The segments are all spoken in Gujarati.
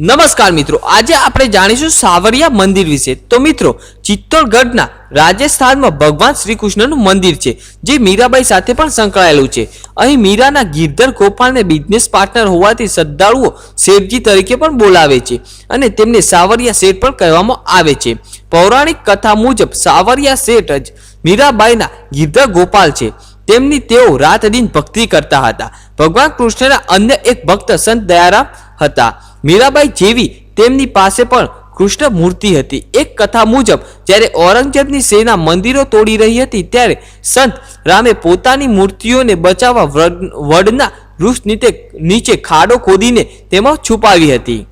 નમસ્કાર મિત્રો, આજે આપણે જાણીશું સાવરિયા મંદિર વિશે. તો મિત્રો, ચિત્તોડગઢના રાજસ્થાનમાં ભગવાન શ્રી કૃષ્ણનું મંદિર છે, જે મીરાબાઈ સાથે પણ સંકળાયેલું છે. અહીં મીરાના ગિરધર ગોપાલને બિઝનેસ પાર્ટનર હોવાથી શ્રદ્ધાળુઓ શેઠજી તરીકે પણ બોલાવે છે અને તેમને સાવરિયા શેઠ પણ કહેવામાં આવે છે. પૌરાણિક કથા મુજબ સાવરિયા શેઠ જ મીરાબાઈના ગિરધર ગોપાલ છે. તેમની તેઓ રાત દિન ભક્તિ કરતા હતા. ભગવાન કૃષ્ણના અન્ય એક ભક્ત સંત દયારામ હતા. મીરાબાઈ જેવી તેમની પાસે પણ કૃષ્ણ મૂર્તિ હતી. એક કથા મુજબ, જ્યારે ઔરંગઝેબની સેના મંદિરો તોડી રહી હતી, ત્યારે સંત રામે પોતાની મૂર્તિઓને બચાવવા વડ- વડના વૃક્ષ નીચે નીચે ખાડો ખોદીને તેમાં છુપાવી હતી.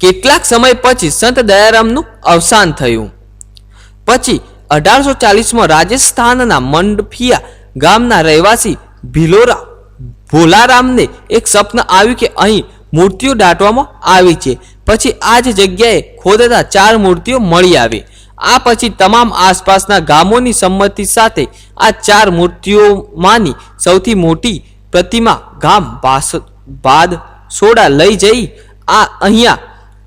કેટલાક સમય પછી સંત દયારામનું અવસાન થયું. પછી અઢારસો ચાલીસમાં રાજસ્થાનના મંડફિયા ગામના રહેવાસી ભિલોરા ભોલારામને એક સ્વપ્ન આવ્યું કે અહીં મૂર્તિઓ દાટવામાં આવી છે. પછી આ જ જગ્યાએ ખોદતા ચાર મૂર્તિઓ મળી આવી. આ પછી તમામ આસપાસના ગામોની સંમતિ સાથે આ ચાર મૂર્તિઓમાંની સૌથી મોટી પ્રતિમા ગામ બાદ સોડા લઈ જઈ આ અહીંયા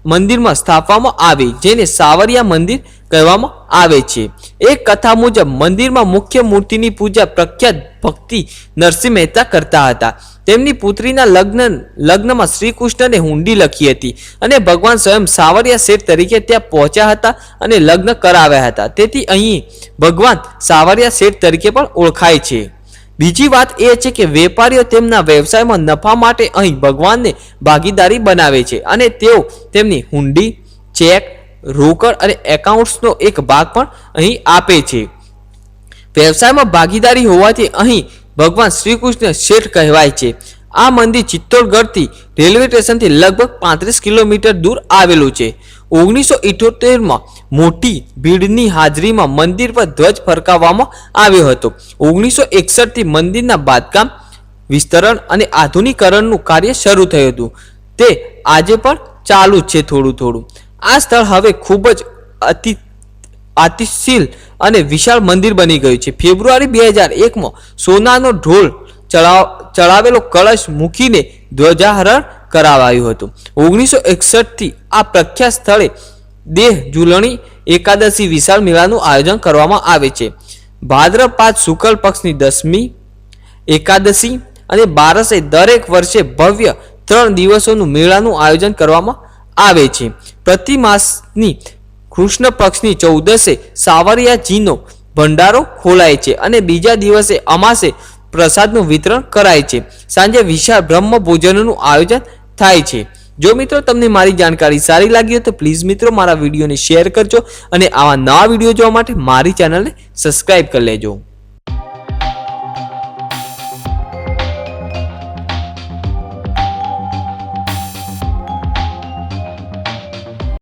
મંદિરમાં સ્થાપવામાં આવી, જેને સાવરિયા મંદિર કહેવામાં આવે છે. એક કથા મુજબ મંદિરમાં મુખ્ય મૂર્તિની પૂજા પ્રખ્યાત ભક્તિ નરસિંહ મહેતા કરતા હતા. તેમની પુત્રીના લગ્ન, લગ્નમાં શ્રી કૃષ્ણને હુંડી લખી હતી અને ભગવાન સ્વયં સાવરિયા શેઠ તરીકે ત્યાં પહોંચ્યા હતા અને લગ્ન કરાવ્યા હતા. તેથી અહીં ભગવાન સાવરિયા શેઠ તરીકે પણ ઓળખાય છે. બીજી વાત એ છે કે વેપારીઓ તેમના વ્યવસાયમાં નફા માટે અહીં ભગવાનને ભાગીદારી બનાવે છે અને તેઓ તેમની હુંડી, ચેક રોકડ અને એકાઉન્ટ્સનો એક ભાગ પણ અહીં આપે છે. વ્યવસાયમાં ભાગીદારી હોવાથી અહીં ભગવાન શ્રીકૃષ્ણ શેઠ કહેવાય છે. આ મંદિર ચિત્તોડગઢથી રેલવે સ્ટેશનથી લગભગ પાંત્રીસ કિલોમીટર દૂર આવેલું છે. ઓગણીસો ઇઠોતેરમાં મોટી ભીડની હાજરીમાં મંદિર પર ધ્વજ ફરકાવવામાં આવ્યો હતો. ઓગણીસો એકસઠથી મંદિરના બાંધકામ, વિસ્તરણ અને આધુનિકરણનું કાર્ય શરૂ થયું હતું. તે આજે પણ ચાલુ જ છે થોડું થોડું. આ સ્થળ હવે ખૂબ જ અતિ આતિશીલ અને વિશાળ મંદિર બની ગયું છે. ફેબ્રુઆરી બે હજાર એકમાં સોનાનો ઢોલ ચડાવ, ચડાવેલો કળશ મૂકીને ધ્વજાહરણ કરાવાયું હતું. ઓગણીસો એકસઠથી આ પ્રખ્યાત સ્થળે દેહ ઝૂલણી એકાદશી વિશાળ મેળાનું આયોજન કરવામાં આવે છે. ભાદ્રપાદ શુક્લ પક્ષની દસમી એકાદશી અને બારસે દરેક વર્ષે ભવ્ય ત્રણ દિવસોનું મેળાનું આયોજન કરવામાં આવે છે. પ્રતિ માસની કૃષ્ણ પક્ષની ચૌદસે સાવરિયાજીનો ભંડારો ખોલાય છે અને બીજા દિવસે અમાસે પ્રસાદનું વિતરણ કરાય છે. સાંજે વિશાળ બ્રહ્મ ભોજનનું આયોજન થાય છે. જો મિત્રો તમને મારી જાણકારી સારી લાગી હોય તો પ્લીઝ મિત્રો મારા વિડીયોને શેર કરજો અને આવા નવા વીડિયો જોવા માટે મારી ચેનલને સબસ્ક્રાઈબ કરી લેજો.